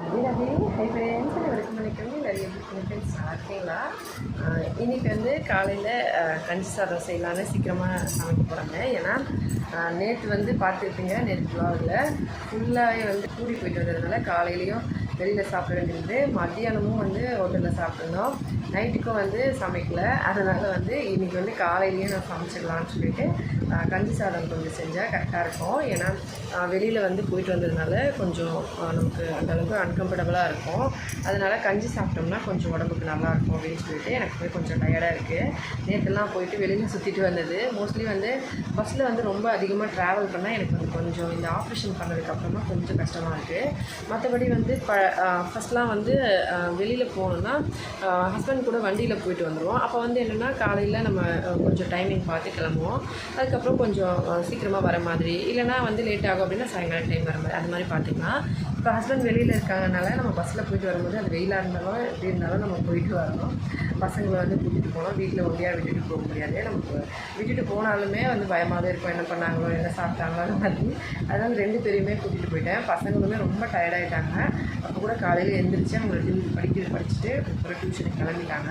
Abirami hi friends வணக்கம் வணக்கம். நிறைய ஃப்ரெண்ட்ஸ் சாப்பிட்டீங்களா இருக்கீங்களா? இன்னைக்கு வந்து காலையில் கஞ்சி சாதம் செய்யலான்னு சீக்கிரமாக சமைக்க போகிறாங்க ஏன்னா நேற்று வந்து பார்த்துருப்பீங்க நேற்று விழாவில் ஃபுல்லாகவே வந்து கூடி போயிட்டு வந்ததுனால காலையிலையும் வெளியில் சாப்பிட வேண்டியது. மத்தியானமும் வந்து ஹோட்டலில் சாப்பிட்ருந்தோம் நைட்டுக்கும் வந்து சமைக்கலை. அதனால் வந்து இன்றைக்கி வந்து காலையிலேயே நான் சமைச்சிடலான்னு சொல்லிட்டு கஞ்சி சாதம் கொஞ்சம் செஞ்சால் கரெக்டாக இருக்கும். ஏன்னா வெளியில் வந்து போயிட்டு வந்ததுனால கொஞ்சம் நமக்கு அந்தளவுக்கு அன்கம்ஃபர்டபுளாக இருக்கும். அதனால் கஞ்சி சாப்பிட்டோம்னா கொஞ்சம் உடம்புக்கு நல்லாயிருக்கும் அப்படின்னு சொல்லிட்டு எனக்கு போய் கொஞ்சம் டயர்டாக இருக்குது நேற்றுலாம் போயிட்டு வெளியில் சுற்றிட்டு வந்தது. மோஸ்ட்லி வந்து பஸ்ஸில் வந்து ரொம்ப அதிகமாக ட்ராவல் பண்ணால் எனக்கு வந்து கொஞ்சம் இந்த ஆப்ரேஷன் பண்ணதுக்கப்புறமா கொஞ்சம் கஷ்டமாக இருக்குது மற்றபடி வந்து ப ஃபஸ்ட்லாம் வந்து வெளியில் போகணுன்னா ஹஸ்பண்ட் கூட வண்டியில் போயிட்டு வந்துடுவோம் அப்போ வந்து என்னென்னா காலையில் நம்ம கொஞ்சம் டைமிங் பார்த்து கிளம்புவோம். அதுக்கப்புறம் கொஞ்சம் சீக்கிரமாக வர மாதிரி இல்லைனா வந்து லேட் ஆகும் அப்படின்னா சாயங்காலம் டைம் வர மாதிரி அது மாதிரி பார்த்துக்கலாம். இப்போ ஹஸ்பண்ட் வெளியில் இருக்காங்கனால நம்ம பஸ்ஸில் போயிட்டு வரும்போது அது வெயிலாக இருந்தாலும் எப்படி இருந்தாலும் நம்ம போயிட்டு வரணும். பசங்களை வந்து கூட்டிகிட்டு போனோம் வீட்டில் ஒண்டியாக விட்டுட்டு போக முடியாது. நமக்கு விட்டுட்டு போனாலுமே வந்து பயமாக தான் இருக்கும். என்ன பண்ணாங்களோ என்ன சாப்பிட்டாங்களோ அந்த மாதிரி. அதனால் ரெண்டு பேரையுமே கூட்டிகிட்டு போயிட்டேன். பசங்களுமே ரொம்ப டயர்டாயிட்டாங்க அப்போ கூட காலையில் எழுந்திரிச்சு அவங்களை டியூ படிக்க படிச்சுட்டு அப்புறம் டியூஷனுக்கு கிளம்பிட்டாங்க.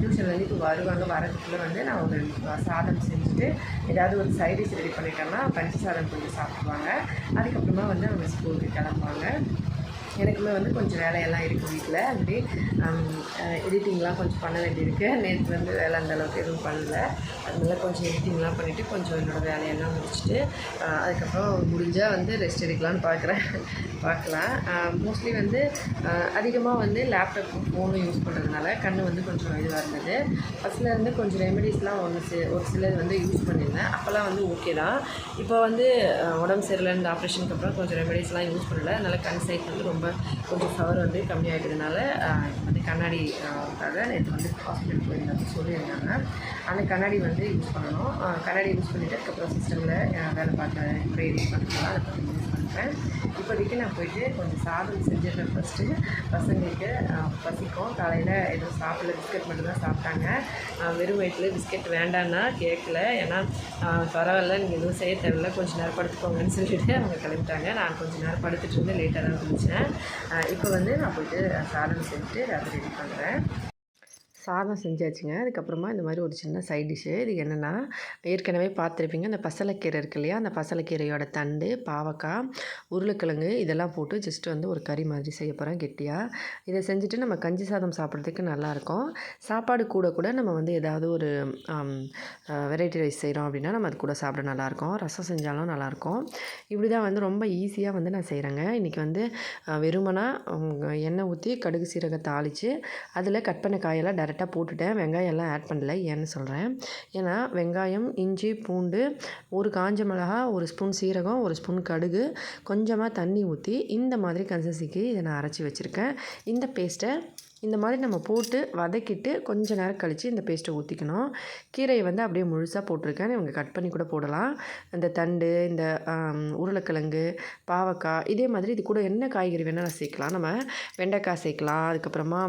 டியூஷன்லேருந்து இப்போ வருவாங்க. வரதுக்குள்ளே வந்து நான் ஒரு சாதம் செஞ்சுட்டு ஏதாவது ஒரு சைடிஷ் ரெடி பண்ணிட்டேன்னா பஞ்சு சாதம் கொஞ்சம் சாப்பிடுவாங்க. அதுக்கப்புறமா வந்து அவங்க ஸ்கூலுக்கு கிளம்புவாங்க. Okay. எனக்குமே வந்து கொஞ்சம் வேலையெல்லாம் இருக்குது வீட்டில் அப்படி எடிட்டிங்லாம் கொஞ்சம் பண்ண வேண்டியிருக்கு. நேற்று வந்து வேலை அந்த அளவுக்கு எதுவும் பண்ணல. அதனால கொஞ்சம் எடிட்டிங்லாம் பண்ணிவிட்டு கொஞ்சம் என்னோடய வேலையெல்லாம் முடிச்சுட்டு அதுக்கப்புறம் முடிஞ்சால் வந்து ரெஸ்ட் எடுக்கலான்னு பார்க்குறேன் பார்க்கலாம் மோஸ்ட்லி வந்து அதிகமாக வந்து லேப்டாப்பும் ஃபோனும் யூஸ் பண்ணுறதுனால கண் வந்து கொஞ்சம் இதுவாக இருந்தது. ஃபஸ்ட்டில் இருந்து கொஞ்சம் ரெமெடிஸ்லாம் ஒன்று சி ஒரு சிலர் வந்து யூஸ் பண்ணியிருந்தேன். அப்போல்லாம் வந்து ஓகே தான். இப்போ வந்து உடம்பு சரியில்லை இந்த ஆப்ரேஷனுக்கு அப்புறம் கொஞ்சம் ரெமெடிஸ்லாம் யூஸ் பண்ணல. அதனால் கண் சைட் வந்து ரொம்ப கொஞ்சம் சவர் வந்து கம்மியாகிட்டதுனால வந்து கண்ணாடி ஆஹ் நேற்று வந்து ஹாஸ்பிட்டல் போயிருந்தாங்க சொல்லியிருந்தாங்க. அந்த கண்ணாடி வந்து யூஸ் பண்ணணும். கண்ணாடி யூஸ் பண்ணிவிட்டு அதுக்கப்புறம் சிஸ்டமில் வேலை பார்க்குறேன் இப்போ எடிட் பண்ணுறதுலாம் அதை பற்றி யூஸ் பண்ணுறேன் இப்போதைக்கு நான் போயிட்டு கொஞ்சம் சாதம் செஞ்சிடுறேன் ஃபஸ்ட்டு பசங்களுக்கு பசிக்கும். காலையில் எதுவும் சாப்பிடல. பிஸ்கட் மட்டும் தான் சாப்பிட்டாங்க வெறும் வயிற்றில் பிஸ்கட் வேண்டான்னா கேட்கல ஏன்னா பரவாயில்ல நீங்கள் எதுவும் செய்ய தேவையில்ல. கொஞ்சம் நேரம் படுத்துக்கோங்கன்னு சொல்லிட்டு அவங்க கிளம்பிட்டாங்க. நான் கொஞ்சம் நேரம் படுத்துட்டு இருந்து லேட்டாக தான் இருந்துச்சேன் இப்போ வந்து நான் போயிட்டு சாதம் செஞ்சுட்டு அதை ரெடி பண்ணுறேன் சாதம் செஞ்சாச்சுங்க. அதுக்கப்புறமா இந்த மாதிரி ஒரு சின்ன சைட் டிஷ்ஷு இது என்னென்னா ஏற்கனவே பார்த்துருப்பீங்க அந்த பசலைக்கீரை இருக்கு இல்லையா? அந்த பசலைக்கீரையோட தண்டு பாவக்காய் உருளைக்கிழங்கு இதெல்லாம் போட்டு ஜஸ்ட் வந்து ஒரு கறி மாதிரி செய்ய போகிறேன் கெட்டியாக இதை செஞ்சுட்டு நம்ம கஞ்சி சாதம் சாப்பிட்றதுக்கு நல்லாயிருக்கும். சாப்பாடு கூட கூட நம்ம வந்து ஏதாவது ஒரு வெரைட்டி ரைஸ் செய்கிறோம் அப்படின்னா நம்ம அது கூட சாப்பிட நல்லாயிருக்கும். ரசம் செஞ்சாலும் நல்லாயிருக்கும். இப்படி தான் வந்து ரொம்ப ஈஸியாக வந்து நான் செய்கிறேங்க இன்றைக்கி வந்து வெறுமனாக வெறுமனா எண்ணெய் ஊற்றி கடுகு சீரகம் தாளித்து அதில் கட் பண்ண காயெல்லாம் டேரெக்டாக போட்டுட்டேன். வெங்காயம் எல்லாம் ஆட் பண்ணல. ஏன்னு சொல்கிறேன் ஏன்னா வெங்காயம் இஞ்சி பூண்டு ஒரு காஞ்ச மிளகா ஒரு ஸ்பூன் சீரகம் ஒரு ஸ்பூன் கடுகு கொஞ்சமாக தண்ணி ஊற்றி இந்த மாதிரி கன்சிஸ்டிக்கு இதை நான் அரைச்சி வச்சுருக்கேன். இந்த பேஸ்ட்டை இந்த மாதிரி நம்ம போட்டு வதக்கிட்டு கொஞ்ச நேரம் கழித்து இந்த பேஸ்ட்டை ஊற்றிக்கணும் கீரையை வந்து அப்படியே முழுசாக போட்டிருக்கேன். இவங்க கட் பண்ணி கூட போடலாம். இந்த தண்டு இந்த உருளைக்கிழங்கு பாவக்காய் இதே மாதிரி இது கூட என்ன காய்கறி வேணாலும் சேர்க்கலாம். நம்ம வெண்டைக்காய் சேர்க்கலாம். அதுக்கப்புறமா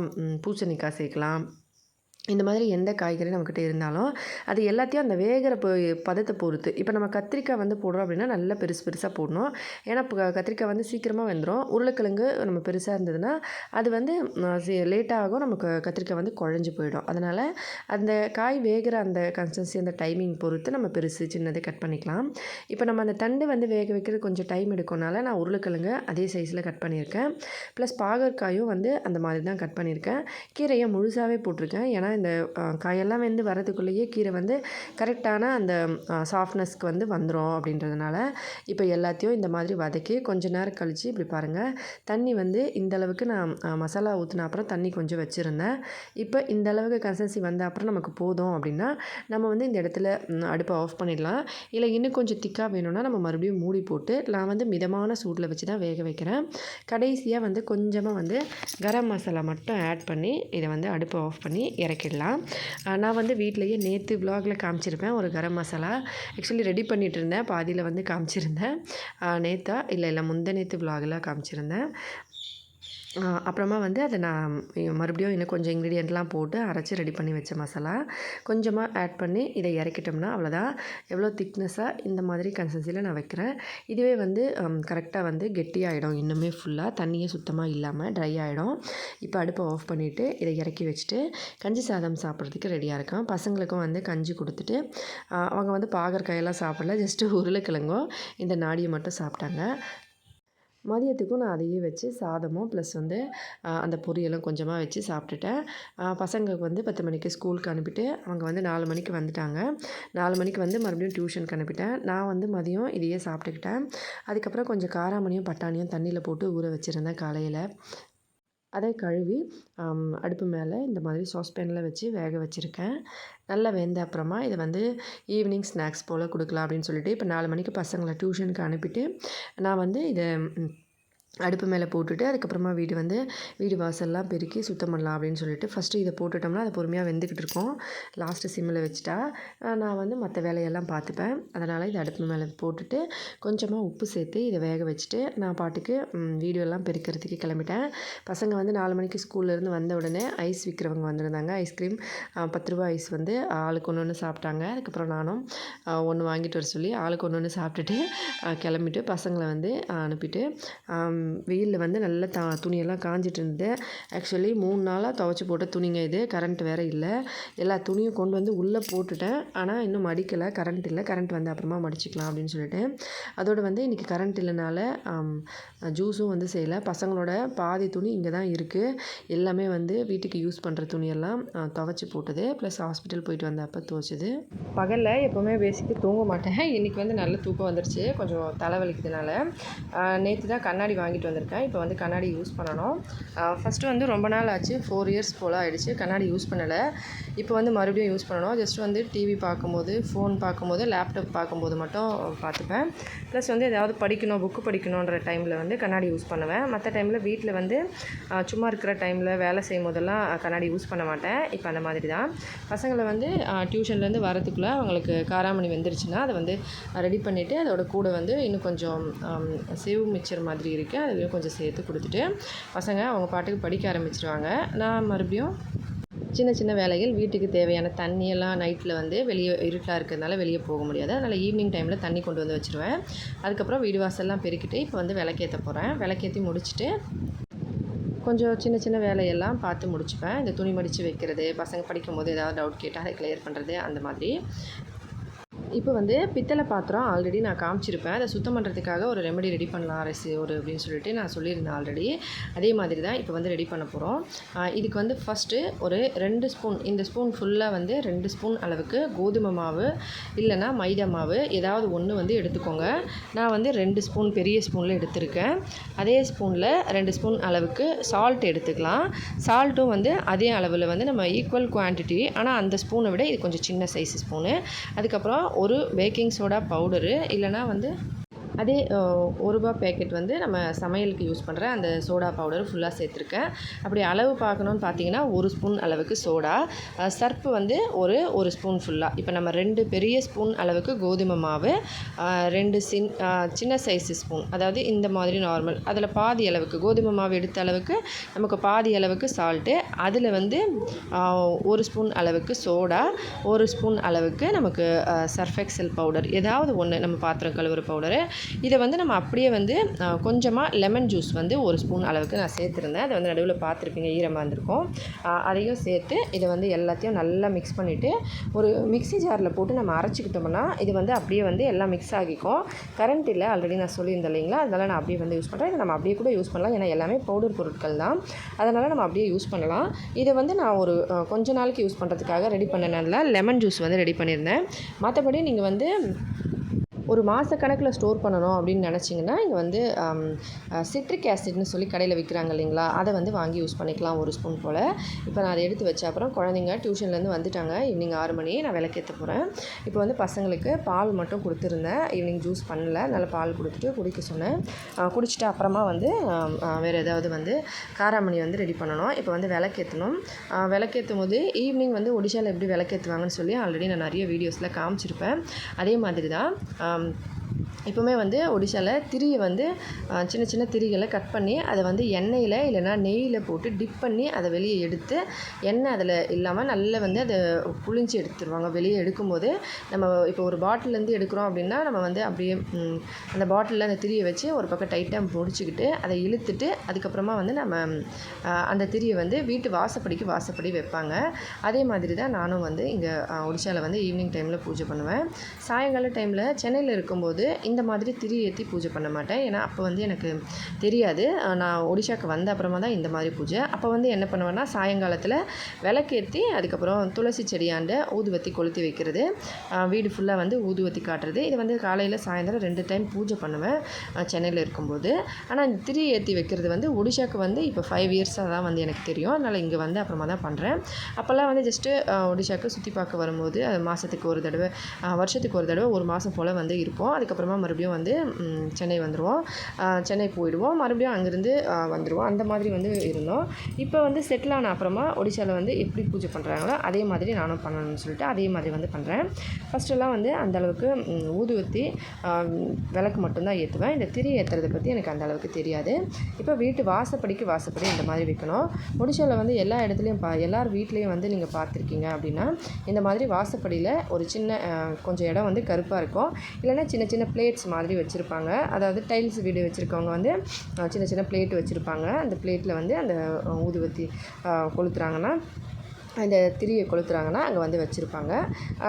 பூசணிக்காய் சேர்க்கலாம். இந்த மாதிரி எந்த காய்கறி நம்மக்கிட்ட இருந்தாலும் அது எல்லாத்தையும் அந்த வேகிற பொ பதத்தை பொறுத்து. இப்போ நம்ம கத்திரிக்காய் வந்து போடுறோம் அப்படின்னா நல்லா பெருசு பெருசாக போடணும். ஏன்னா இப்போ கத்திரிக்காய் வந்து சீக்கிரமாக வெந்துடும் உருளைக்கிழங்கு நம்ம பெருசாக இருந்ததுன்னா அது வந்து லேட்டாகும் நமக்கு கத்திரிக்காய் வந்து குழஞ்சி போயிடும். அதனால் அந்த காய் வேகிற அந்த கன்சிஸ்டன்சி அந்த டைமிங் பொறுத்து நம்ம பெருசு சின்னது கட் பண்ணிக்கலாம். இப்போ நம்ம அந்த தண்டு வந்து வேக வைக்கிறது கொஞ்சம் டைம் எடுக்கும்னால நான் உருளைக்கிழங்கு அதே சைஸில் கட் பண்ணியிருக்கேன். ப்ளஸ் பாகற்காயும் வந்து அந்த மாதிரி தான் கட் பண்ணியிருக்கேன். கீரையை முழுசாகவே போட்டிருக்கேன். ஏன்னா இந்த காயெல்லாம் வெந்து வரதுக்குள்ளேயே கீரை வந்து கரெக்டான அந்த சாஃப்ட்னஸ்க்கு வந்து வந்துடும் அப்படின்றதுனால இப்போ எல்லாத்தையும் இந்த மாதிரி வதக்கி கொஞ்ச நேரம் கழித்து இப்படி பாருங்கள் தண்ணி வந்து இந்த அளவுக்கு நான் மசாலா ஊற்றின அப்புறம் தண்ணி கொஞ்சம் வச்சுருந்தேன். இப்போ இந்த அளவுக்கு கன்சிஸ்டன்சி வந்த அப்புறம் நமக்கு போதும் அப்படின்னா நம்ம வந்து இந்த இடத்துல அடுப்பை ஆஃப் பண்ணிடலாம். இல்லை இன்னும் கொஞ்சம் திக்காக வேணும்னா நம்ம மறுபடியும் மூடி போட்டு நான் வந்து மிதமான சூட்டில் வச்சு தான் வேக வைக்கிறேன். கடைசியாக வந்து கொஞ்சமாக வந்து கரம் மசாலா மட்டும் ஆட் பண்ணி இதை வந்து அடுப்பை ஆஃப் பண்ணி இறக்கி அஹ் நான் வந்து வீட்லேயே நேற்று விலாகில் காமிச்சிருப்பேன். ஒரு கரம் மசாலா. ஆக்சுவலி ரெடி பண்ணிகிட்டு இருந்தேன். பாதியில் வந்து காமிச்சிருந்தேன். நேற்றா இல்லை இல்லை முந்த நேற்று விலாகில் காமிச்சிருந்தேன். அப்புறமா வந்து அதை நான் மறுபடியும் இன்னும் கொஞ்சம் இன்க்ரீடியண்ட்லாம் போட்டு அரைச்சி ரெடி பண்ணி வச்ச மசாலா. கொஞ்சமாக ஆட் பண்ணி இதை இறக்கிட்டோம்னா அவ்வளோதான். எவ்வளோ திக்னஸாக இந்த மாதிரி கன்சன்சியில் நான் வைக்கிறேன். இதுவே வந்து கரெக்டாக வந்து கெட்டியாகிடும் இன்னுமே ஃபுல்லாக தண்ணியே சுத்தமாக இல்லாமல் ட்ரை ஆகிடும் இப்போ அடுப்பை ஆஃப் பண்ணிவிட்டு இதை இறக்கி வச்சுட்டு கஞ்சி சாதம் சாப்பிட்றதுக்கு ரெடியாக இருக்கும் பசங்களுக்கும் வந்து கஞ்சி கொடுத்துட்டு அவங்க வந்து பாகற்காயெல்லாம் சாப்பிடல ஜஸ்ட்டு உருளைக்கிழங்கும் இந்த நாடியை மட்டும் சாப்பிட்டாங்க. மதியத்துக்கும் நான் அதையே வச்சு சாதமும் ப்ளஸ் வந்து அந்த பொரியலும் கொஞ்சமாக வச்சு சாப்பிட்டுட்டேன். பசங்களுக்கு வந்து பத்து மணிக்கு ஸ்கூலுக்கு அனுப்பிட்டு அவங்க வந்து நாலு மணிக்கு வந்துட்டாங்க. நாலு மணிக்கு வந்து மறுபடியும் டியூஷனுக்கு அனுப்பிட்டேன். நான் வந்து மதியம் இதையே சாப்பிட்டுக்கிட்டேன். அதுக்கப்புறம் கொஞ்சம் காராமணியும் பட்டாணியும் தண்ணியில் போட்டு ஊற வச்சுருந்தேன் காலையில். அதை கழுவி அடுப்பு மேலே இந்த மாதிரி சாஸ்பேனில் வச்சு வேக வச்சுருக்கேன். நல்லா வெந்த அப்புறமா இதை வந்து ஈவினிங் ஸ்நாக்ஸ் போல் கொடுக்கலாம் அப்படின்னு சொல்லிட்டு இப்போ நாலு மணிக்கு பசங்களை டியூஷனுக்கு அனுப்பிட்டு நான் வந்து இதை அடுப்பு மேலே போட்டுட்டு அதுக்கப்புறமா வீடு வந்து வீடு வாசல்லாம் பெருக்கி சுத்தம் பண்ணலாம் அப்படின்னு சொல்லிட்டு ஃபஸ்ட்டு இதை போட்டுட்டோம்னா அது பொறுமையாக வெந்துக்கிட்டு இருக்கும். லாஸ்ட்டு சிம்மில் வச்சுட்டா நான் வந்து மற்ற வேலையெல்லாம் பார்த்துப்பேன். அதனால் இதை அடுப்பு மேலே போட்டுட்டு கொஞ்சமாக உப்பு சேர்த்து இதை வேக வச்சுட்டு நான் பாட்டுக்கு வீடியோ எல்லாம் பெருக்கிறதுக்கு கிளம்பிட்டேன். பசங்க வந்து நாலு மணிக்கு ஸ்கூல்லேருந்து வந்த உடனே ஐஸ் விற்கிறவங்க வந்திருந்தாங்க. ஐஸ்கிரீம் பத்து ரூபா ஐஸ் வந்து ஆளுக்கு ஒன்று ஒன்று சாப்பிட்டாங்க. அதுக்கப்புறம் நானும் ஒன்று வாங்கிட்டு வர சொல்லி ஆளுக்கு ஒன்று ஒன்று சாப்பிட்டுட்டு கிளம்பிட்டு பசங்களை வந்து அனுப்பிட்டு வெயிலில் வந்து நல்லா தா துணியெல்லாம் காஞ்சிட்டு இருந்தது ஆக்சுவலி மூணு நாளாக துவைச்சி போட்ட துணிங்க இது. கரண்ட் வேறு இல்லை. எல்லா துணியும் கொண்டு வந்து உள்ளே போட்டுட்டேன். ஆனால் இன்னும் மடிக்கலை. கரண்ட் இல்லை. கரண்ட் வந்து அப்புறமா மடிச்சிக்கலாம் அப்படின்னு சொல்லிட்டு. அதோடு வந்து இன்றைக்கி கரண்ட் இல்லைனால ஜூஸும் வந்து செய்யலை. பசங்களோட பாதி துணி இங்கே தான் இருக்குது எல்லாமே வந்து வீட்டுக்கு யூஸ் பண்ணுற துணியெல்லாம் துவைச்சி போட்டது. ப்ளஸ் ஹாஸ்பிட்டல் போயிட்டு வந்த அப்போ துவைச்சது. பகலில் எப்போவுமே பேசிக்கு தூங்க மாட்டேன். இன்றைக்கி வந்து நல்ல தூக்கம் வந்துருச்சு. கொஞ்சம் தலைவலிக்கிறதுனால நேற்று தான் கண்ணாடி வாங்கிட்டு வந்திருக்கேன். இப்போ வந்து கண்ணாடி யூஸ் பண்ணணும். ஃபஸ்ட்டு வந்து ரொம்ப நாள் ஆச்சு. ஃபோர் இயர்ஸ் போல் ஆயிடுச்சு. கண்ணாடி யூஸ் பண்ணலை. இப்போ வந்து மறுபடியும் யூஸ் பண்ணணும். ஜஸ்ட் வந்து டிவி பார்க்கும்போது ஃபோன் பார்க்கும்போது லேப்டாப் பார்க்கும்போது மட்டும் பார்த்துப்பேன். ப்ளஸ் வந்து ஏதாவது படிக்கணும் புக்கு படிக்கணுன்ற டைமில் வந்து கண்ணாடி யூஸ் பண்ணுவேன். மற்ற டைமில் வீட்டில் வந்து சும்மா இருக்கிற டைமில் வேலை செய்யும் போதெல்லாம் கண்ணாடி யூஸ் பண்ண மாட்டேன். இப்போ அந்த மாதிரி தான் பசங்களை வந்து டியூஷன்லேருந்து வரதுக்குள்ளே அவங்களுக்கு காராமணி வந்துருச்சுன்னா அதை வந்து ரெடி பண்ணிவிட்டு அதோட கூட வந்து இன்னும் கொஞ்சம் சேவ் மிச்சர் மாதிரி இருக்குது அதுலேயும் கொஞ்சம் சேர்த்து கொடுத்துட்டு பசங்க அவங்க பாட்டுக்கு படிக்க ஆரம்பிச்சிருவாங்க. நான் மறுபடியும் சின்ன சின்ன வேலைகள் வீட்டுக்கு தேவையான தண்ணியெல்லாம் நைட்டில் வந்து வெளியே இருட்டாக இருக்கிறதுனால வெளியே போக முடியாது. அதனால் ஈவினிங் டைமில் தண்ணி கொண்டு வந்து வச்சுருவேன். அதுக்கப்புறம் வீடு வாசல்லாம் பெருக்கிட்டு இப்போ வந்து விளக்கேற்ற போகிறேன் விளக்கேற்றி முடிச்சுட்டு கொஞ்சம் சின்ன சின்ன வேலையெல்லாம் பார்த்து முடிச்சுப்பேன். இந்த துணி மடித்து வைக்கிறது பசங்க படிக்கும் போது ஏதாவது டவுட் கேட்டால் அதை கிளியர் பண்ணுறது அந்த மாதிரி. இப்போ வந்து பித்தளை பாத்திரம் ஆல்ரெடி நான் காமிச்சிருப்பேன். அதை சுத்தம் பண்ணுறதுக்காக ஒரு ரெமெடி ரெடி பண்ணலாம் அரசு ஒரு அப்படின்னு சொல்லிட்டு நான் சொல்லியிருந்தேன் ஆல்ரெடி அதே மாதிரி தான் இப்போ வந்து ரெடி பண்ண போகிறோம் இதுக்கு வந்து ஃபஸ்ட்டு ஒரு ரெண்டு ஸ்பூன் இந்த ஸ்பூன் ஃபுல்லாக வந்து ரெண்டு ஸ்பூன் அளவுக்கு கோதுமை மாவு இல்லைன்னா மைதா மாவு ஏதாவது ஒன்று வந்து எடுத்துக்கோங்க. நான் வந்து ரெண்டு ஸ்பூன் பெரிய ஸ்பூனில் எடுத்திருக்கேன். அதே ஸ்பூனில் ரெண்டு ஸ்பூன் அளவுக்கு சால்ட் எடுத்துக்கலாம். சால்ட்டும் வந்து அதே அளவில் வந்து நம்ம ஈக்குவல் குவான்டிட்டி ஆனால் அந்த ஸ்பூனை விட இது கொஞ்சம் சின்ன சைஸ் ஸ்பூனு அதுக்கப்புறம் ஒரு பேக்கிங் சோடா பவுடரு இல்லைனா வந்து அதே ஒரு ரூபா பேக்கெட் வந்து நம்ம சமையலுக்கு யூஸ் பண்ணுற அந்த சோடா பவுடர் ஃபுல்லாக சேர்த்துருக்கேன். அப்படி அளவு பார்க்கணுன்னு பார்த்தீங்கன்னா ஒரு ஸ்பூன் அளவுக்கு சோடா சர்ப்பு வந்து ஒரு ஒரு ஸ்பூன் ஃபுல்லாக இப்போ நம்ம ரெண்டு பெரிய ஸ்பூன் அளவுக்கு கோதுமை மாவு ரெண்டு சின் சின்ன சைஸ் ஸ்பூன் அதாவது இந்த மாதிரி நார்மல் அதில் பாதி அளவுக்கு கோதுமை மாவு எடுத்த அளவுக்கு நமக்கு பாதி அளவுக்கு சால்ட்டு அதில் வந்து ஒரு ஸ்பூன் அளவுக்கு சோடா ஒரு ஸ்பூன் அளவுக்கு நமக்கு சர்ஃபெக்சல் பவுடர் ஏதாவது ஒன்று நம்ம பாத்திரம் கழுவுற பவுடரு இதை வந்து நம்ம அப்படியே வந்து கொஞ்சமாக லெமன் ஜூஸ் வந்து ஒரு ஸ்பூன் அளவுக்கு நான் சேர்த்துருந்தேன். அதை வந்து நடுவில் பார்த்துருப்பீங்க ஈரமாக இருந்திருக்கும் அதையும் சேர்த்து இதை வந்து எல்லாத்தையும் நல்லா மிக்ஸ் பண்ணிவிட்டு ஒரு மிக்ஸி ஜாரில் போட்டு நம்ம அரைச்சிக்கிட்டோம்னா இது வந்து அப்படியே வந்து எல்லாம் மிக்ஸ் ஆகிக்கும். கரண்ட் இல்லை ஆல்ரெடி நான் சொல்லியிருந்தேன் இல்லைங்களா? அதனால் நான் அப்படியே வந்து யூஸ் பண்ணுறேன் இதை நம்ம அப்படியே கூட யூஸ் பண்ணலாம். ஏன்னா எல்லாமே பவுடர் பொருட்கள் தான். அதனால் நம்ம அப்படியே யூஸ் பண்ணலாம். இதை வந்து நான் ஒரு கொஞ்ச நாளைக்கு யூஸ் பண்ணுறதுக்காக ரெடி பண்ணனால லெமன் ஜூஸ் வந்து ரெடி பண்ணியிருந்தேன். மற்றபடி நீங்கள் வந்து ஒரு மாதக்கணக்கில் ஸ்டோர் பண்ணணும் அப்படின்னு நினச்சிங்கன்னா இங்கே வந்து சிட்ரிக் ஆசிட்னு சொல்லி கடையில் விற்கிறாங்க இல்லைங்களா? அதை வந்து வாங்கி யூஸ் பண்ணிக்கலாம் ஒரு ஸ்பூன் போல். இப்போ நான் அதை எடுத்து வச்ச அப்புறம் குழந்தைங்க டியூஷன்லேருந்து வந்துட்டாங்க. ஈவினிங் ஆறு மணி நான் விளக்கேற்ற போகிறேன் இப்போ வந்து பசங்களுக்கு பால் மட்டும் கொடுத்துருந்தேன். ஈவினிங் ஜூஸ் பண்ணல. நல்லா பால் கொடுத்துட்டு குடிக்க சொன்னேன். குடிச்சிட்டு அப்புறமா வந்து வேறு ஏதாவது வந்து காராமணி வந்து ரெடி பண்ணணும். இப்போ வந்து விளக்கேற்றணும் விளக்கேற்றும் போது ஈவினிங் வந்து ஒடிஷாவில் எப்படி விளக்கேற்றுவாங்கன்னு சொல்லி ஆல்ரெடி நான் நிறைய வீடியோஸில் காமிச்சிருப்பேன். அதே மாதிரி தான் um, இப்போவுமே வந்து ஒடிஷாவில் திரியை வந்து சின்ன சின்ன திரிகளை கட் பண்ணி அதை வந்து எண்ணெயில் இல்லைன்னா நெய்யில் போட்டு டிப் பண்ணி அதை வெளியே எடுத்து எண்ணெய் அதில் இல்லாமல் நல்லா வந்து அதை புழிஞ்சு எடுத்துருவாங்க. வெளியே எடுக்கும்போது நம்ம இப்போ ஒரு பாட்டிலேருந்து எடுக்கிறோம் அப்படின்னா நம்ம வந்து அப்படியே அந்த பாட்டிலில் அந்த திரியை வச்சு ஒரு பக்கம் டைட்டாக முடிச்சுக்கிட்டு அதை இழுத்துட்டு அதுக்கப்புறமா வந்து நம்ம அந்த திரியை வந்து வீட்டு வாசப்படிக்கு வாசப்படி வைப்பாங்க. அதே மாதிரி தான் நானும் வந்து இங்கே ஒடிஷாவில் வந்து ஈவினிங் டைமில் பூஜை பண்ணுவேன். சாயங்கால டைமில் சென்னையில் இருக்கும்போது இந்த மாதிரி திரி ஏற்றி பூஜை பண்ண மாட்டேன். ஏன்னா அப்போ வந்து எனக்கு தெரியாது. நான் ஒடிஷாக்கு வந்த அப்புறமா தான் இந்த மாதிரி பூஜை. அப்போ வந்து என்ன பண்ணுவேன்னா சாயங்காலத்தில் விளக்கேற்றி அதுக்கப்புறம் துளசி செடியாண்ட ஊதுவத்தி கொளுத்தி வைக்கிறது. வீடு ஃபுல்லாக வந்து ஊதுவத்தி காட்டுறது. இது வந்து காலையில் சாயந்தரம் ரெண்டு டைம் பூஜை பண்ணுவேன் சென்னையில் இருக்கும்போது. ஆனால் திரி ஏற்றி வைக்கிறது வந்து ஒடிஷாக்கு வந்து இப்போ ஃபைவ் இயர்ஸாக தான் வந்து எனக்கு தெரியும். அதனால் இங்கே வந்து அப்புறமா தான் பண்ணுறேன் அப்போல்லாம் வந்து ஜஸ்ட்டு ஒடிஷாக்கு சுற்றி பார்க்க வரும்போது அது மாதத்துக்கு ஒரு தடவை வருஷத்துக்கு ஒரு தடவை ஒரு மாதம் போல் வந்து இருப்போம் அதுக்கப்புறமா மறுபடியும் வந்து சென்னை வந்துடுவோம் சென்னை போயிடுவோம். மறுபடியும் அங்கேருந்து வந்துடுவோம் அந்த மாதிரி வந்து இருந்தோம். இப்போ வந்து செட்டில் ஆன அப்புறமா ஒடிஷாவில் வந்து எப்படி பூஜை பண்ணுறாங்களோ அதே மாதிரி நானும் பண்ணணும்னு சொல்லிட்டு அதே மாதிரி வந்து பண்ணுறேன் ஃபஸ்ட்டெல்லாம் வந்து அந்தளவுக்கு ஊதுவத்தி விளக்கு மட்டும்தான் ஏற்றுவேன் இந்த திரி ஏற்றுறதை பற்றி எனக்கு அந்த அளவுக்கு தெரியாது. இப்போ வீட்டு வாசப்படிக்கு வாசப்படி இந்த மாதிரி வைக்கணும். ஒடிசாவில் வந்து எல்லா இடத்துலையும் பா எல்லார் வீட்லேயும் வந்து நீங்கள் பார்த்துருக்கீங்க அப்படின்னா இந்த மாதிரி வாசப்படியில் ஒரு சின்ன கொஞ்சம் இடம் வந்து கருப்பாக இருக்கும். இல்லைன்னா சின்ன சின்ன சின்ன பிளேட்ஸ் மாதிரி வச்சுருப்பாங்க. அதாவது டைல்ஸ் வீடு வச்சுருக்கவங்க வந்து சின்ன சின்ன பிளேட் வச்சுருப்பாங்க. அந்த பிளேட்டில் வந்து அந்த ஊதுபத்தி ஊதுவத்தி கொளுத்துறாங்கன்னா அந்த திரியை கொளுத்துறாங்கன்னா அங்கே வந்து வச்சுருப்பாங்க.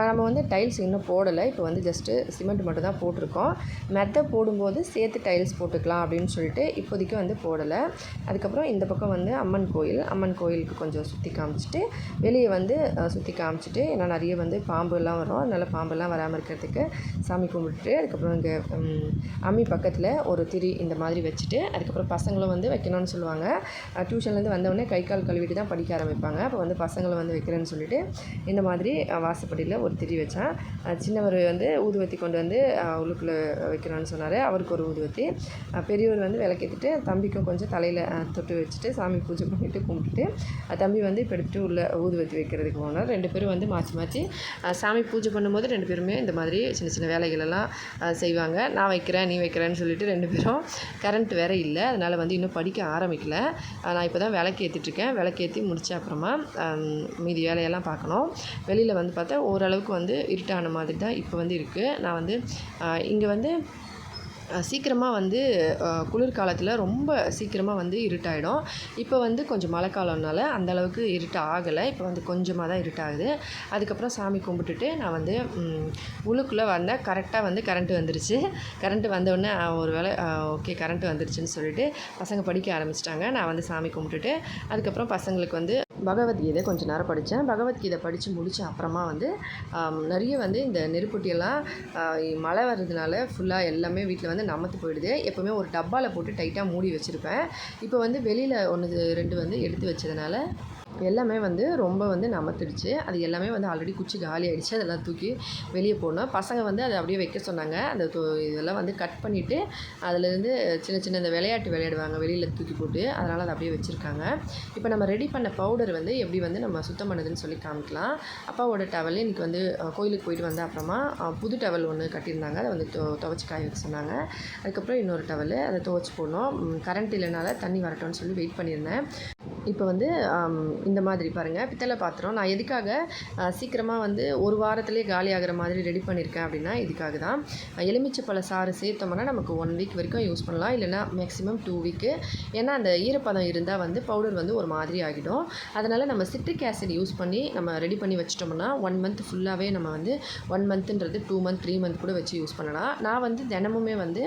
நம்ம வந்து டைல்ஸ் இன்னும் போடலை. இப்போ வந்து ஜஸ்ட்டு சிமெண்ட் மட்டும் தான் போட்டிருக்கோம். மெத்தை போடும்போது சேர்த்து டைல்ஸ் போட்டுக்கலாம் அப்படின்னு சொல்லிட்டு இப்போதைக்கு வந்து போடலை. அதுக்கப்புறம் இந்த பக்கம் வந்து அம்மன் கோயில். அம்மன் கோயிலுக்கு கொஞ்சம் சுற்றி காமிச்சிட்டு வெளியே வந்து சுற்றி காமிச்சிட்டு ஏன்னா நிறைய வந்து பாம்புலாம் வரும். அதனால் பாம்பெல்லாம் வராமல் இருக்கிறதுக்கு சாமி கும்பிட்டுட்டு அதுக்கப்புறம் இங்கே அம்மி பக்கத்தில் ஒரு திரி இந்த மாதிரி வச்சுட்டு அதுக்கப்புறம் பசங்களும் வந்து வைக்கணும்னு சொல்லுவாங்க. டியூஷன்லேருந்து வந்தவொடனே கை கால் கழுவிட்டு தான் படிக்க ஆரம்பிப்பாங்க. அப்போ வந்து பசங்களை வந்து வைக்கிறேன்னு சொல்லிட்டு இந்த மாதிரி வாசப்படியில் ஒரு திரி வச்சேன். சின்னவர் வந்து ஊதுவத்தி கொண்டு வந்து அஹ், உள்ளுக்குள்ளே சொன்னார். அவருக்கு ஒரு ஊதுவத்தி. பெரியவர் வந்து விளக்கேற்றிட்டு தம்பிக்கும் கொஞ்சம் தலையில் தொட்டு வச்சுட்டு சாமி பூஜை பண்ணிவிட்டு கும்பிட்டுட்டு தம்பி வந்து இப்போ எடுத்துட்டு உள்ள ஊதுவத்தி வைக்கிறதுக்கு போனார். ரெண்டு பேரும் வந்து மாற்றி மாற்றி சாமி பூஜை பண்ணும்போது ரெண்டு பேருமே இந்த மாதிரி சின்ன சின்ன வேலைகளெல்லாம் செய்வாங்க. நான் வைக்கிறேன் நீ வைக்கிறேன்னு சொல்லிட்டு ரெண்டு பேரும் கரண்ட் வேற இல்லை. அதனால் வந்து இன்னும் படிக்க ஆரம்பிக்கல. நான் இப்போ தான் விளக்கு ஏற்றிட்டுருக்கேன் விளக்கேற்றி முடித்த அப்புறமா மீதி வேலையெல்லாம் பார்க்கணும். வெளியில் வந்து பார்த்தா ஓரளவுக்கு வந்து இருட்டான மாதிரி தான் இப்போ வந்து இருக்குது நான் வந்து இங்கே வந்து சீக்கிரமாக வந்து குளிர்காலத்தில் ரொம்ப சீக்கிரமாக வந்து இருட்டாயிடும். இப்போ வந்து கொஞ்சம் மழை காலம்னால அந்தளவுக்கு இருட்டு ஆகலை. இப்போ வந்து கொஞ்சமாக தான் இருட்டாகுது. அதுக்கப்புறம் சாமி கும்பிட்டுட்டு நான் வந்து உள்ளுக்குள்ளே வந்தேன் கரெக்டாக வந்து கரண்ட்டு வந்துருச்சு. கரண்ட்டு வந்தோடனே ஒரு வேளை ஓகே கரண்ட்டு வந்துருச்சுன்னு சொல்லிட்டு பசங்க படிக்க ஆரம்பிச்சிட்டாங்க. நான் வந்து சாமி கும்பிட்டுட்டு அதுக்கப்புறம் பசங்களுக்கு வந்து பகவத்கீதை கொஞ்சம் நேரம் படித்தேன். பகவத்கீதை படித்து முடித்த அப்புறமா வந்து நிறைய வந்து இந்த நெருப்புட்டியெல்லாம் மழை வர்றதுனால ஃபுல்லாக எல்லாமே வீட்டில் வந்து நமத்து போயிடுது. எப்போவுமே ஒரு டப்பாவில் போட்டு டைட்டாக மூடி வச்சுருப்பேன். இப்போ வந்து வெளியில் ஒன்று ரெண்டு வந்து எடுத்து வச்சதுனால எல்லாமே வந்து ரொம்ப வந்து நமத்துடுச்சு. அது எல்லாமே வந்து ஆல்ரெடி குச்சி காலி ஆகிடுச்சு அதெல்லாம் தூக்கி வெளியே போனோம் பசங்க வந்து அதை அப்படியே வைக்க சொன்னாங்க. அந்த தொ- இதெல்லாம் வந்து கட் பண்ணிவிட்டு அதுலேருந்து சின்ன சின்ன இந்த விளையாட்டு விளையாடுவாங்க. வெளியில் தூக்கி போட்டு. அதனால் அதை அப்படியே வச்சுருக்காங்க. இப்போ நம்ம ரெடி பண்ண பவுடர் வந்து எப்படி வந்து நம்ம சுத்தம் பண்ணுதுன்னு சொல்லி காமிக்கலாம். அப்பாவோட டவல் இன்னைக்கு வந்து கோயிலுக்கு போயிட்டு வந்த அப்புறமா புது டவல் ஒன்று கட்டியிருந்தாங்க. அதை வந்து துவ துவச்சி காய வைக்க சொன்னாங்க. அதுக்கப்புறம் இன்னொரு டவல் அதை துவச்சி போடணும். கரண்ட் இல்லைனால தண்ணி வரட்டும்னு சொல்லி வெயிட் பண்ணியிருந்தேன். இப்போ வந்து இந்த மாதிரி பாருங்கள் பித்தளை பாத்திரம். நான் எதுக்காக சீக்கிரமாக வந்து ஒரு வாரத்திலே காலி ஆகிற மாதிரி ரெடி பண்ணியிருக்கேன் அப்படின்னா இதுக்காக தான். எலுமிச்சப்பழ சாறு சேர்த்தோம்னா நமக்கு ஒன் வீக் வரைக்கும் யூஸ் பண்ணலாம். இல்லைன்னா மேக்ஸிமம் டூ வீக்கு ஏன்னா அந்த ஈரப்பதம் இருந்தால் வந்து பவுடர் வந்து ஒரு மாதிரி ஆகிடும். அதனால் நம்ம சிட்ரிக் ஆசிட் யூஸ் பண்ணி நம்ம ரெடி பண்ணி வச்சிட்டோம்னா ஒன் மந்த் ஃபுல்லாகவே நம்ம வந்து ஒன் மந்த்துன்றது டூ மந்த் த்ரீ மந்த் கூட வச்சு யூஸ் பண்ணலாம். நான் வந்து தினமுமே வந்து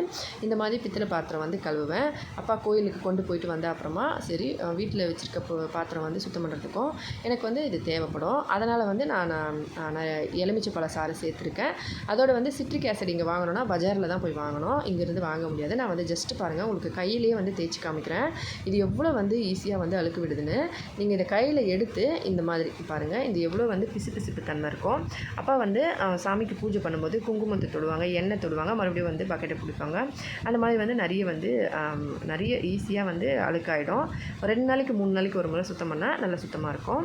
இந்த மாதிரி பித்தளை பாத்திரம் வந்து கழுவுவேன். அப்பா கோயிலுக்கு கொண்டு போயிட்டு வந்த அப்புறமா சரி வீட்டில் வச்சுருக்க பாத்திரம் வந்து சுத்தம் பண்ணுறதுக்கும் எனக்கு வந்து இது தேவைப்படும். அதனால் வந்து நான் நான் நான் எலுமிச்சை பழ சாறு சேர்த்துருக்கேன். அதோட வந்து சிட்ரிக் ஆசிட் இங்கே வாங்கணும்னா பஜாரில் தான் போய் வாங்கணும். இங்கேருந்து வாங்க முடியாது. நான் வந்து ஜஸ்ட் பாருங்கள் உங்களுக்கு கையிலேயே வந்து தேய்ச்சி காமிக்கிறேன். இது எவ்வளோ வந்து ஈஸியாக வந்து அழுக்கு விடுதுன்னு. நீங்கள் இதை கையில் எடுத்து இந்த மாதிரி பாருங்கள் இது எவ்வளோ வந்து பிசு பிசுப்பு தன்மை இருக்கும். அப்போ வந்து சாமிக்கு பூஜை பண்ணும்போது குங்குமத்தை தொடுவாங்க எண்ணெய் தொடுவாங்க மறுபடியும் வந்து பக்கெட்டை பிடிப்பாங்க. அந்த மாதிரி வந்து நிறைய வந்து நிறைய ஈஸியாக வந்து அழுக்காயிடும். ஒரு ரெண்டு நாளைக்கு மூணு நாளைக்கு ஒரு முறை சுத்தம் பண்ணால் நல்லா நல்ல சுத்தமாக இருக்கும்.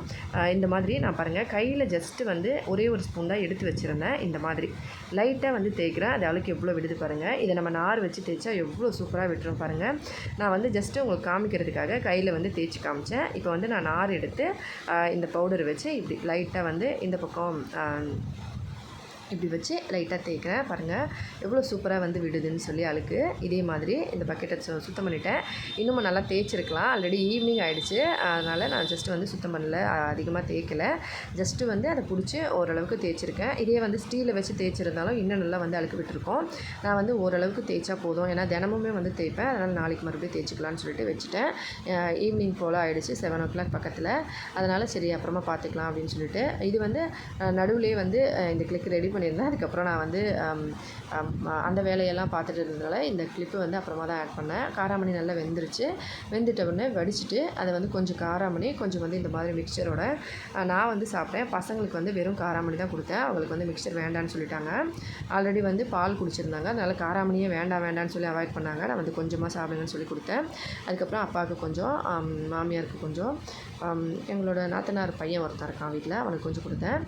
இந்த மாதிரி நான் பாருங்கள் கையில் ஜஸ்ட்டு வந்து ஒரே ஒரு ஸ்பூன் தான் எடுத்து வச்சுருந்தேன் இந்த மாதிரி. லைட்டாக வந்து தேய்க்கிறேன் அது அளவுக்கு எவ்வளோ விடுது பாருங்கள் இதை நம்ம நார் வச்சு தேய்ச்சா எவ்வளோ சூப்பராக விட்டுரும் பாருங்கள் நான் வந்து ஜஸ்ட்டு உங்களுக்கு காமிக்கிறதுக்காக கையில் வந்து தேய்ச்சி காமிச்சேன். இப்போ வந்து நான் நார் எடுத்து இந்த பவுடர் வச்சு இப்படி லைட்டாக வந்து இந்த பக்கம் இப்படி வச்சு லைட்டாக தேய்க்கிறேன். பாருங்கள் எவ்வளோ சூப்பராக வந்து விடுதுன்னு சொல்லி அழுக்கு. இதே மாதிரி இந்த பக்கெட்டை சு சுத்தம் பண்ணிட்டேன். இன்னமும் நல்லா தேய்ச்சிருக்கலாம். ஆல்ரெடி ஈவினிங் ஆகிடுச்சு அதனால் நான் ஜஸ்ட்டு வந்து சுத்தம் பண்ணல. அதிகமாக தேய்க்கல. ஜஸ்ட்டு வந்து அதை பிடிச்சி ஓரளவுக்கு தேய்ச்சிருக்கேன். இதே வந்து ஸ்டீலில் வச்சு தேய்ச்சிருந்தாலும் இன்னும் நல்லா வந்து அழுக்கு விட்டுருக்கோம். நான் வந்து ஓரளவுக்கு தேய்ச்சா போதும். ஏன்னா தினமுமே வந்து தேய்ப்பேன். அதனால் நாளைக்கு மறுபடியும் தேய்ச்சிக்கலாம்னு சொல்லிட்டு வச்சுட்டேன். ஈவினிங் போல் ஆகிடுச்சு செவன் ஓ கிளாக் பக்கத்தில். அதனால் சரி அப்புறமா பார்த்துக்கலாம் அப்படின்னு சொல்லிட்டு. இது வந்து நடுவுலேயே வந்து இந்த கிளிக் ரெடி பண்ணியிருந்தேன். அதுக்கப்புறம் நான் வந்து அந்த வேலையெல்லாம் பார்த்துட்டு இருந்ததால இந்த கிளிப்பு வந்து அப்புறமா தான் ஆட் பண்ணேன். காராமணி நல்லா வெந்துருச்சு. வெந்துட்ட உடனே வடிச்சிட்டு அதை வந்து கொஞ்சம் காராமணி கொஞ்சம் வந்து இந்த மாதிரி மிக்சரோட நான் வந்து சாப்பிட்டேன். பசங்களுக்கு வந்து வெறும் காராமணி தான் கொடுத்தேன். அவங்களுக்கு வந்து மிக்சர் வேண்டான்னு சொல்லிட்டாங்க. ஆல்ரெடி வந்து பால் குடிச்சிருந்தாங்க. அதனால் காராமணியே வேண்டாம் வேண்டாம்னு சொல்லி அவாய்ட் பண்ணாங்க. நான் வந்து கொஞ்சமாக சாப்பிடுங்கன்னு சொல்லி கொடுத்தேன். அதுக்கப்புறம் அப்பாவுக்கு கொஞ்சம் மாமியாருக்கு கொஞ்சம் எங்களோட நாத்தனார் பையன் ஒருத்தன் இருக்கான் வீட்டில் அவனுக்கு கொஞ்சம் கொடுத்தேன்.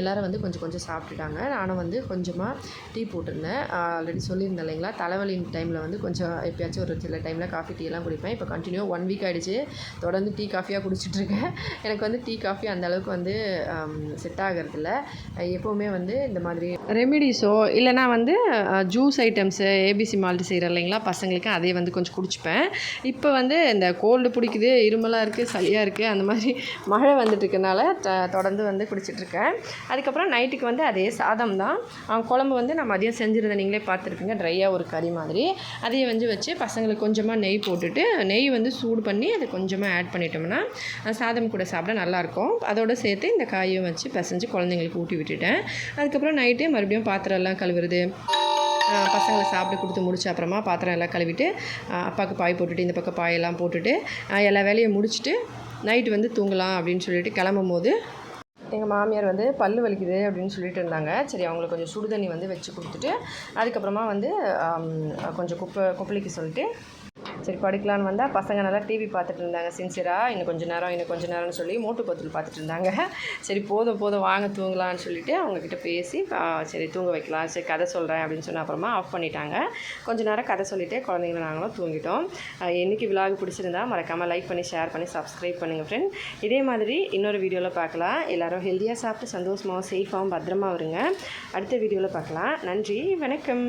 எல்லோரும் வந்து கொஞ்சம் கொஞ்சம் சாப்பிட்டுட்டாங்க. நானும் வந்து கொஞ்சமாக டீ போட்டிருந்தேன். ஆல்ரெடி சொல்லியிருந்தேன் இல்லைங்களா? தலைவலி டைமில் வந்து கொஞ்சம் எப்பயாச்சும் ஒரு சில டைமில் காஃபி டீ எல்லாம் குடிப்பேன். இப்போ கண்டினியூ ஒன் வீக் ஆகிடுச்சு தொடர்ந்து டீ காஃபியாக குடிச்சிட்ருக்கேன் எனக்கு வந்து டீ காஃபி அந்த அளவுக்கு வந்து செட் ஆகிறதில்ல. எப்போவுமே வந்து இந்த மாதிரி ரெமிடிஸோ இல்லைனா வந்து ஜூஸ் ஐட்டம்ஸு ஏபிசி மால்ட்டு செய்கிற இல்லைங்களா? பசங்களுக்கு அதே வந்து கொஞ்சம் குடிச்சுப்பேன். இப்போ வந்து இந்த கோல்டு பிடிக்குது இருமலாக இருக்குது சளியாக இருக்குது அந்த மாதிரி மழை வந்துட்டு இருக்கனால த- தொடர்ந்து வந்து குடிச்சிட்ருக்கேன். அதுக்கப்புறம் நைட்டுக்கு வந்து அதே சாதம் தான். குழம்பு வந்து நான் மதியம் செஞ்சுருந்தேன். நீங்களே பார்த்துருப்பீங்க. ட்ரையாக ஒரு கறி மாதிரி. அதையும் வந்து வச்சு பசங்களுக்கு கொஞ்சமாக நெய் போட்டுட்டு நெய் வந்து சூடு பண்ணி அதை கொஞ்சமாக ஆட் பண்ணிட்டோம்னா சாதம் கூட சாப்பிட நல்லாயிருக்கும். அதோடு சேர்த்து இந்த காயும் வச்சு பிசைஞ்சு குழந்தைங்களுக்கு ஊட்டி விட்டுட்டேன். அதுக்கப்புறம் நைட்டு மறுபடியும் பாத்திரம் எல்லாம் கழுவுறது பசங்களை சாப்பிட்டு கொடுத்து முடிச்ச அப்புறமா பாத்திரம் எல்லாம் கழுவிட்டு அப்பாவுக்கு பாய் போட்டுட்டு இந்த பக்கம் பாயெல்லாம் போட்டுட்டு எல்லா வேலையும் முடிச்சுட்டு நைட்டு வந்து தூங்கலாம் அப்படின்னு சொல்லிட்டு கிளம்பும் போது எங்கள் மாமியார் வந்து பல்லு வலிக்குது அப்படின்னு சொல்லிட்டு இருந்தாங்க. சரி அவங்களுக்கு கொஞ்சம் சுடு தண்ணி வந்து வச்சு கொடுத்துட்டு அதுக்கப்புறமா வந்து கொஞ்சம் குப்பை குப்பளிக்க சொல்லிட்டு சரி படுக்கலான்னு வந்தால் பசங்க நல்லா டிவி பார்த்துட்டு இருந்தாங்க. சின்சியராக இன்னும் கொஞ்சம் நேரம் இன்னும் கொஞ்சம் நேரம்னு சொல்லி மோட்டு பத்தில் பார்த்துட்டு இருந்தாங்க. சரி போதும் போதும் வாங்க தூங்கலாம்னு சொல்லிட்டு அவங்கக்கிட்ட பேசி சரி தூங்க வைக்கலாம் சரி கதை சொல்கிறேன் அப்படின்னு சொன்ன அப்புறமா ஆஃப் பண்ணிட்டாங்க. கொஞ்ச நேரம் கதை சொல்லிவிட்டு குழந்தைங்கள நாங்களும் தூங்கிட்டோம். என்றைக்கு என்னைக்கு விலாக் பிடிச்சிருந்தா மறக்காமல் லைக் பண்ணி ஷேர் பண்ணி சப்ஸ்கிரைப் பண்ணுங்கள் ஃப்ரெண்ட் இதே மாதிரி இன்னொரு வீடியோவில் பார்க்கலாம். எல்லோரும் ஹெல்த்தியாக சாப்பிட்டு சந்தோஷமாகவும் சேஃபாகவும் பத்திரமா வருங்க அடுத்த வீடியோவில் பார்க்கலாம். நன்றி வணக்கம்.